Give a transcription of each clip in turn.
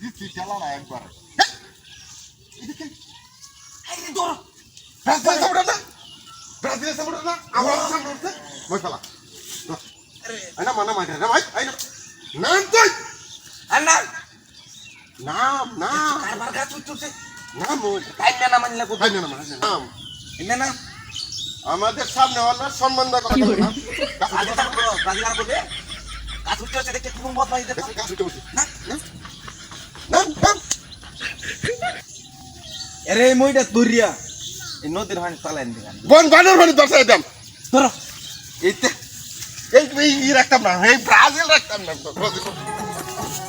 দিচ্ছি খেলা না একবার মানা নাম নাম নাম নাম আমাদের সামনে হলো সম্মান কথা বলো না আগে তো করো বাজি আর করবে গাছ উঠছে দেখতে কোন বদ ভাই দেখো দেখো কাজ উঠে বসে না নাম নাম আরে মইটা দরিয়া। এই নদীর হানি চালাই নি গান বন বানর বানর দর্শাই দাম ধরো। এইতে এই এই ই রাখতাম না। এই ব্রাজিল রাখতাম না। ব্রাজিল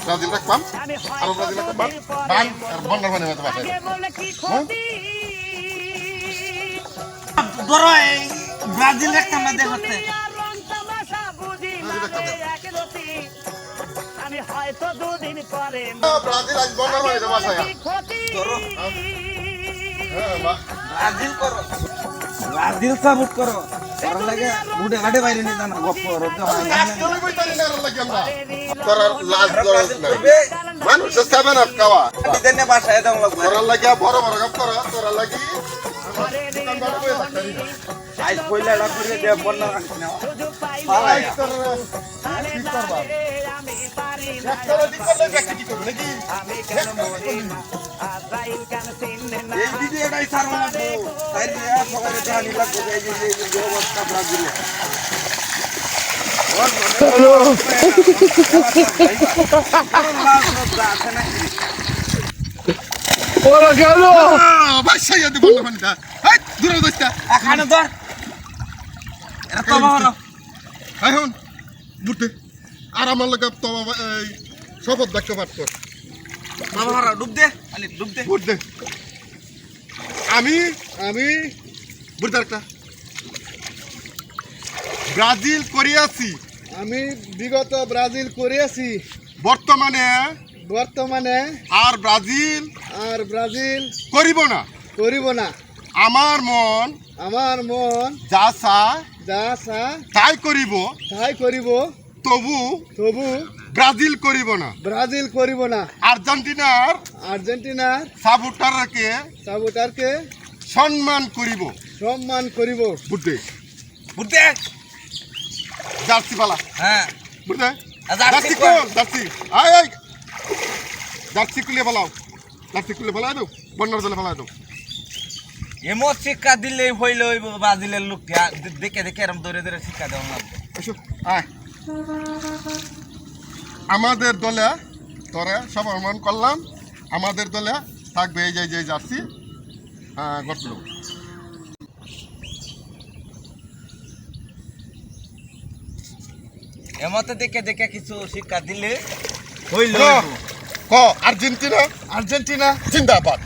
ব্রাজিল রাখতাম। আর ব্রাজিল রাখতাম। বান বান আর বন্ডার বানে মতো বাসায় ধরো এই ব্রাজিল রাখতাম না দেখতে আমি হয়তো দুদিন পরে ব্রাজিল আজ বন্ডার বানে বাসায় ধরো। ব্রাজিল সাপোর্ট করো। আর লাগে উড়ে হাড়ে বাইরে নিয়ে জানা গপ্প তো হয়। না না তোর লাজ লড়াই নাই। মানুষ সেভেন আপ খাওয়া। দেনে বাসায় দাও লাগবে। তোর লাগি বড় বড় কাপ কর তোর লাগি। দোকান বড় বই থাকতারি না আজ কইলা লা করে দে বন্যা রাখিস না পালাই তোর কি করবা আমি পারি কেন মরি? না এই ভিডিওটাই না তো। তাই সবাই জানি লাগবে এই যে এই যে অবস্থা ব্রাজিল। বাসায় যদি বলল হাই দূরে দোস্তা এখানে ধর। এটা তো আমার এখন বুঝতে আর আমার লাগে তো শপথ দেখতে পারত। আমার ডুব দে। আলি ডুব দে। বুঝতে আমি আমি বুঝতে একটা ব্রাজিল করিয়াছি আমি বিগত ব্রাজিল করিয়াছি বর্তমানে বর্তমানে আর ব্রাজিল আর ব্রাজিল করিব না। করিব না। আমার মন আমার মন যা চা যা চা তাই করিব। তাই করিব। তবু তবু ব্রাজিল করিব না। ব্রাজিল করিব না। আর্জেন্টিনার আর্জেন্টিনার সাপোর্টারকে সাবোটারকে সম্মান করিব। সম্মান করিব। বুঝতে বুঝতে জার্সি পালা। হ্যাঁ। বুঝতে জার্সি। কোন? জার্সি। আয় আয়। জার্সি খুলে ফেলাও। জার্সি খুলে ফেলাই দাও। বন্যার জলে ফেলাই দাও। এমন শিক্ষা দিলে হইলে ওই ব্রাজিলের লোক। দেখে দেখে এরম ধরে ধরে শিক্ষা দেওয়া লাগবে। এসো। আয়। আমাদের দলে তোরে সব অনুমান করলাম। আমাদের দলে থাকবে এই যে যাচ্ছি যে জার্সি হ্যাঁ ঘটল। এমতে দেখে দেখে কিছু শিক্ষা দিলে হইল। ক আর্জেন্টিনা? আর্জেন্টিনা। জিন্দাবাদ।